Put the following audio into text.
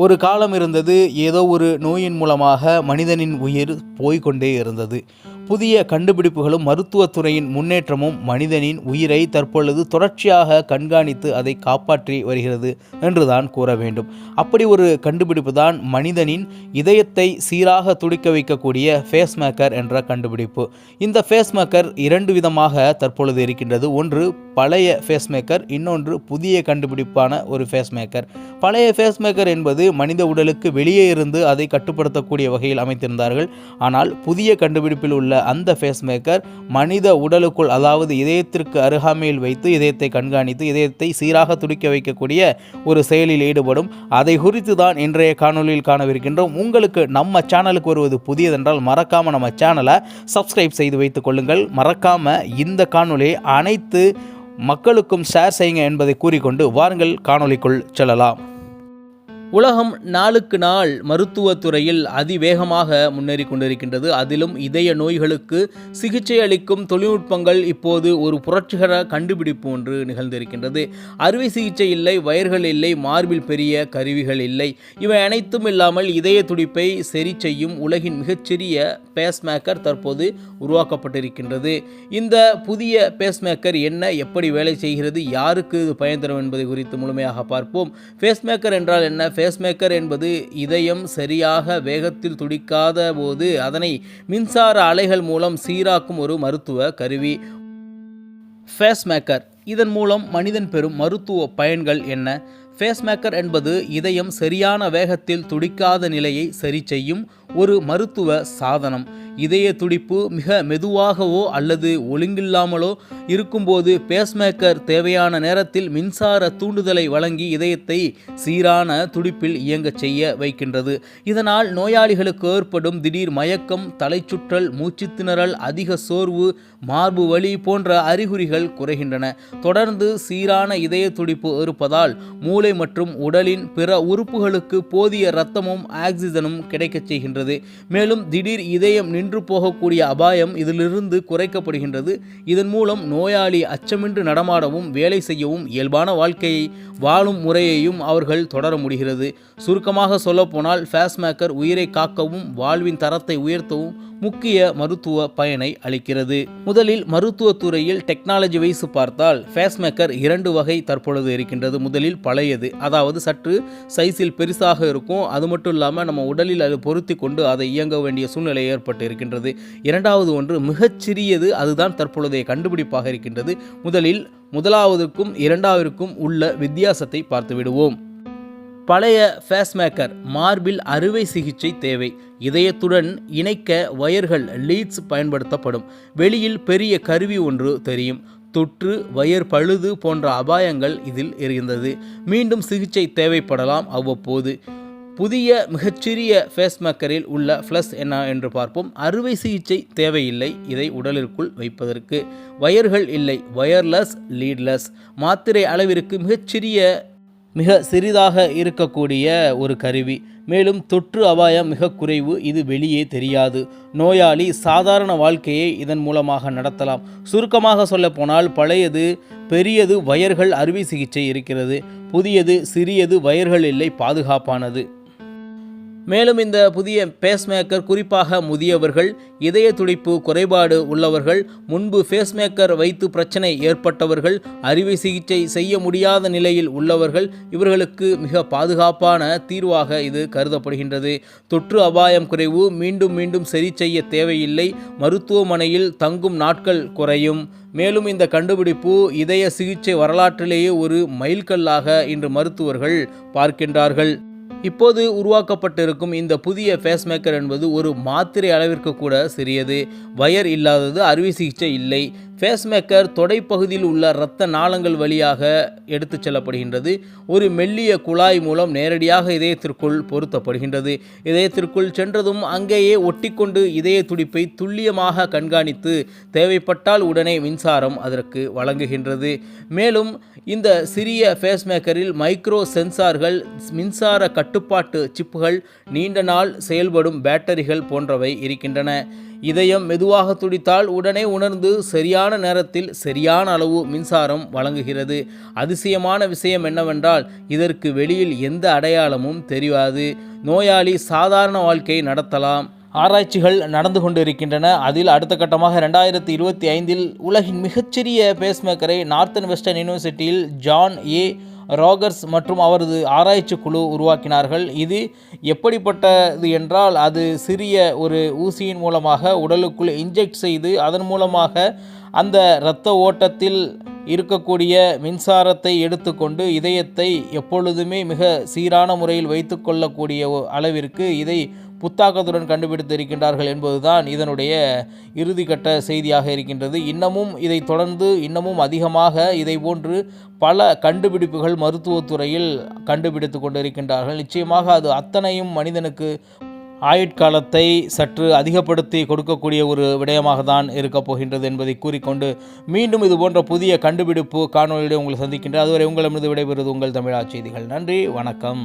ஒரு காலம் இருந்தது ஏதோ ஒரு நோயின் மூலமாக மனிதனின் உயிர் போய்க்கொண்டே இருந்தது. புதிய கண்டுபிடிப்புகளும் மருத்துவத்துறையின் முன்னேற்றமும் மனிதனின் உயிரை தற்பொழுது தொடர்ச்சியாக கண்காணித்து அதை காப்பாற்றி வருகிறது என்றுதான் கூற வேண்டும். அப்படி ஒரு கண்டுபிடிப்பு தான் மனிதனின் இதயத்தை சீராக துடிக்க வைக்கக்கூடிய ஃபேஸ் மேக்கர் என்ற கண்டுபிடிப்பு. இந்த ஃபேஸ் மேக்கர் இரண்டு விதமாக தற்பொழுது இருக்கின்றது. ஒன்று பழைய ஃபேஸ் மேக்கர் இன்னொன்று புதிய கண்டுபிடிப்பான ஒரு ஃபேஸ் மேக்கர் பழைய ஃபேஸ் மேக்கர் என்பது மனித உடலுக்கு வெளியே இருந்து அதை கட்டுப்படுத்தக்கூடிய வகையில் அமைத்திருந்தார்கள். ஆனால் புதிய கண்டுபிடிப்பில் உள்ள அந்த ஃபேஸ் மேக்கர் மனித உடலுக்குள் அதாவது இதயத்திற்கு அருகாமையில் வைத்து இதயத்தை கண்காணித்து இதயத்தை சீராக துடிக்க வைக்கக்கூடிய ஒரு செயலில் ஈடுபடும். அதை குறித்து தான் இன்றைய காணொலியில் காணவிருக்கின்றோம். உங்களுக்கு நம்ம சேனலுக்கு வருவது புதியதென்றால் மறக்காமல் நம்ம சேனலை சப்ஸ்கிரைப் செய்து வைத்துக் கொள்ளுங்கள். மறக்காமல் இந்த காணொலியை அனைத்து மக்களுக்கும் ஷேர் செய்யுங்க என்பதை கூறிக்கொண்டு வாருங்கள். காணொளிக்குள் செல்லலாம். உலகம் நாளுக்கு நாள் மருத்துவத்துறையில் அதிவேகமாக முன்னேறி கொண்டிருக்கின்றது. அதிலும் இதய நோய்களுக்கு சிகிச்சை அளிக்கும் தொழில்நுட்பங்கள் இப்போது ஒரு புரட்சிகர கண்டுபிடிப்பு ஒன்று நிகழ்ந்திருக்கின்றது. அறுவை சிகிச்சை இல்லை வயர்கள் இல்லை மார்பில் பெரிய கருவிகள் இல்லை. இவை அனைத்தும் இல்லாமல் இதய துடிப்பை சரி செய்யும் உலகின் மிகச்சிறிய பேஸ்மேக்கர் தற்போது உருவாக்கப்பட்டிருக்கின்றது. இந்த புதிய பேஸ்மேக்கர் என்ன எப்படி வேலை செய்கிறது யாருக்கு இது பயன் தரும் என்பதை குறித்து முழுமையாக பார்ப்போம். பேஸ்மேக்கர் என்றால் என்ன? பேஸ்மேக்கர் என்பது இதயம் சரியாக வேகத்தில் துடிக்காத போது அதனை மின்சார அலைகள் மூலம் சீராக்கும் ஒரு மருத்துவ கருவி. ஃபேஸ்மேக்கர் இதன் மூலம் மனிதன் பெறும் மருத்துவ பயன்கள் என்ன? ஃபேஸ்மேக்கர் என்பது இதயம் சரியான வேகத்தில் துடிக்காத நிலையை சரி செய்யும் ஒரு மருத்துவ சாதனம். இதய துடிப்பு மிக மெதுவாகவோ அல்லது ஒழுங்கில்லாமலோ இருக்கும்போது பேஸ்மேக்கர் தேவையான நேரத்தில் மின்சார தூண்டுதலை வழங்கி இதயத்தை சீரான துடிப்பில் இயங்கச் செய்ய வைக்கின்றது. இதனால் நோயாளிகளுக்கு ஏற்படும் திடீர் மயக்கம் தலைச்சுற்றல் மூச்சுத்திணறல் அதிக சோர்வு மார்பு வலி போன்ற அறிகுறிகள் குறைகின்றன. தொடர்ந்து சீரான இதய துடிப்பு இருப்பதால் மூளை மற்றும் உடலின் பிற உறுப்புகளுக்கு போதிய இரத்தமும் ஆக்சிஜனும் கிடைக்கச் செய்கின்றது. மேலும் திடீர் இதயம் நின்று போகக்கூடிய அபாயம் இதிலிருந்து குறைக்கப்படுகின்றது. இதன் மூலம் நோயாளி அச்சமின்றி நடமாடவும் வேலை செய்யவும் இயல்பான வாழ்க்கையை வாழும் முறையையும் அவர்கள் தொடர முடிகிறது. சுருக்கமாக சொல்லப்போனால் ஃபேஸ்மேக்கர் உயிரை காக்கவும் வாழ்வின் தரத்தை உயர்த்தவும் முக்கிய மருத்துவ பயனை அளிக்கிறது. முதலில் மருத்துவத்துறையில் டெக்னாலஜி வைஸ் பார்த்தால் ஃபேஸ்மேக்கர் இரண்டு வகை தற்பொழுது இருக்கின்றது. முதலில் பழையது அதாவது சற்று சைஸில் பெருசாக இருக்கும். அது மட்டும் இல்லாமல் நம்ம உடலில் அது பொருத்தி கொண்டு அதை இயங்க வேண்டிய சூழ்நிலை ஏற்பட்டு இருக்கின்றது இரண்டாவது ஒன்று மிகச்சிறியது அதுதான் தற்பொழுதைய கண்டுபிடிப்பாக இருக்கின்றது. முதலில் முதலாவதற்கும் இரண்டாவதற்கும் உள்ள வித்தியாசத்தை பார்த்து விடுவோம். பழைய ஃபேஸ்மேக்கர் மார்பில் அறுவை சிகிச்சை தேவை. இதயத்துடன் இணைக்க வயர்கள் லீட்ஸ் பயன்படுத்தப்படும். வெளியில் பெரிய கருவி ஒன்று தெரியும். தொற்று வயர் பழுது போன்ற அபாயங்கள் இதில் இருந்தது மீண்டும் சிகிச்சை தேவைப்படலாம் அவ்வப்போது. புதிய மிகச்சிறிய ஃபேஸ்மேக்கரில் உள்ள ஃப்ளஸ் என்ன என்று பார்ப்போம். அறுவை சிகிச்சை தேவையில்லை. இதை உடலிற்குள் வைப்பதற்கு வயர்கள் இல்லை. வயர்லெஸ் லீட்லெஸ் மாத்திரை அளவிற்கு மிகச்சிறிய மிக சிறிதாக இருக்கக்கூடிய ஒரு கருவி. மேலும் தொற்று அபாயம் மிக குறைவு. இது வெளியே தெரியாது. நோயாளி சாதாரண வாழ்க்கையை இதன் மூலமாக நடத்தலாம். சுருக்கமாக சொல்லப்போனால் பழையது பெரியது வயர்கள் அறுவை சிகிச்சை இருக்கிறது. புதியது சிறியது வயர்கள் இல்லை. பாதுகாப்பானது. மேலும் இந்த புதிய பேஸ்மேக்கர் குறிப்பாக முதியவர்கள் இதய துடிப்பு குறைபாடு உள்ளவர்கள் முன்பு பேஸ்மேக்கர் வைத்து பிரச்சனை ஏற்பட்டவர்கள் அறுவை சிகிச்சை செய்ய முடியாத நிலையில் உள்ளவர்கள் இவர்களுக்கு மிக பாதுகாப்பான தீர்வாக இது கருதப்படுகின்றது. தொற்று அபாயம் குறைவு மீண்டும் மீண்டும் சரி செய்ய தேவையில்லை மருத்துவமனையில் தங்கும் நாட்கள் குறையும். மேலும் இந்த கண்டுபிடிப்பு இதய சிகிச்சை வரலாற்றிலேயே ஒரு மைல்கல்லாக இன்று மருத்துவர்கள் பார்க்கின்றார்கள். இப்போது உருவாக்கப்பட்டிருக்கும் இந்த புதிய ஃபேஸ்மேக்கர் என்பது ஒரு மாத்திரை அளவிற்கு கூட சிறியது. வயர் இல்லாதது அறுவை சிகிச்சை இல்லை. ஃபேஸ்மேக்கர் தொடைப்பகுதியில் உள்ள இரத்த நாளங்கள் வழியாக எடுத்துச் செல்லப்படுகின்றது. ஒரு மெல்லிய குழாய் மூலம் நேரடியாக இதயத்திற்குள் பொருத்தப்படுகின்றது. இதயத்திற்குள் சென்றதும் அங்கேயே ஒட்டிக்கொண்டு இதய துடிப்பை துல்லியமாக கண்காணித்து தேவைப்பட்டால் உடனே மின்சாரம் அதற்கு வழங்குகின்றது. மேலும் இந்த சிறிய ஃபேஸ்மேக்கரில் மைக்ரோ சென்சார்கள் மின்சார கட்டுப்பாட்டு சிப்புகள் நீண்ட நாள் செயல்படும் பேட்டரிகள் போன்றவை இருக்கின்றன. இதயம் மெதுவாக துடித்தால் உடனே உணர்ந்து சரியான நேரத்தில் சரியான அளவு மின்சாரம் வழங்குகிறது. அதிசயமான விஷயம் என்னவென்றால் இதற்கு வெளியில் எந்த அடையாளமும் தெரியாது. நோயாளி சாதாரண வாழ்க்கை நடத்தலாம். ஆராய்ச்சிகள் நடந்து கொண்டிருக்கின்றன. அதில் அடுத்த கட்டமாக ரெண்டாயிரத்தி இருபத்தி ஐந்தில் உலகின் மிகச்சிறிய பேஸ்மேக்கரை நார்த்தன் வெஸ்டர்ன் யூனிவர்சிட்டியில் ஜான் ஏ ராகர்ஸ் மற்றும் அவரது ஆராய்ச்சி குழு உருவாக்கினார்கள். இது எப்படிப்பட்டது என்றால் அது சிறிய ஒரு ஊசியின் மூலமாக உடலுக்குள் இன்ஜெக்ட் செய்து அதன் மூலமாக அந்த இரத்த ஓட்டத்தில் இருக்கக்கூடிய மின்சாரத்தை எடுத்துக்கொண்டு இதயத்தை எப்பொழுதுமே மிக சீரான முறையில் வைத்துக்கொள்ளக்கூடிய கொள்ளக்கூடிய அளவிற்கு இதை புத்தாக்கத்துடன் கண்டுபிடித்து இருக்கின்றார்கள் என்பதுதான் இதனுடைய இறுதிக்கட்ட செய்தியாக இருக்கின்றது. இன்னமும் இதை தொடர்ந்து இன்னமும் அதிகமாக இதை போன்று பல கண்டுபிடிப்புகள் மருத்துவத்துறையில் கண்டுபிடித்து கொண்டிருக்கின்றார்கள். நிச்சயமாக அது அத்தனையும் மனிதனுக்கு ஆயுட்காலத்தை சற்று அதிகப்படுத்தி கொடுக்கக்கூடிய ஒரு விடயமாக தான் இருக்கப் போகின்றது என்பதை கூறிக்கொண்டு மீண்டும் இது போன்ற புதிய கண்டுபிடிப்பு காணொலியுடன் உங்களை சந்திக்கின்ற அதுவரை உங்களிடமிருந்து விடைபெறுவது உங்கள் தமிழா செய்திகள். நன்றி வணக்கம்.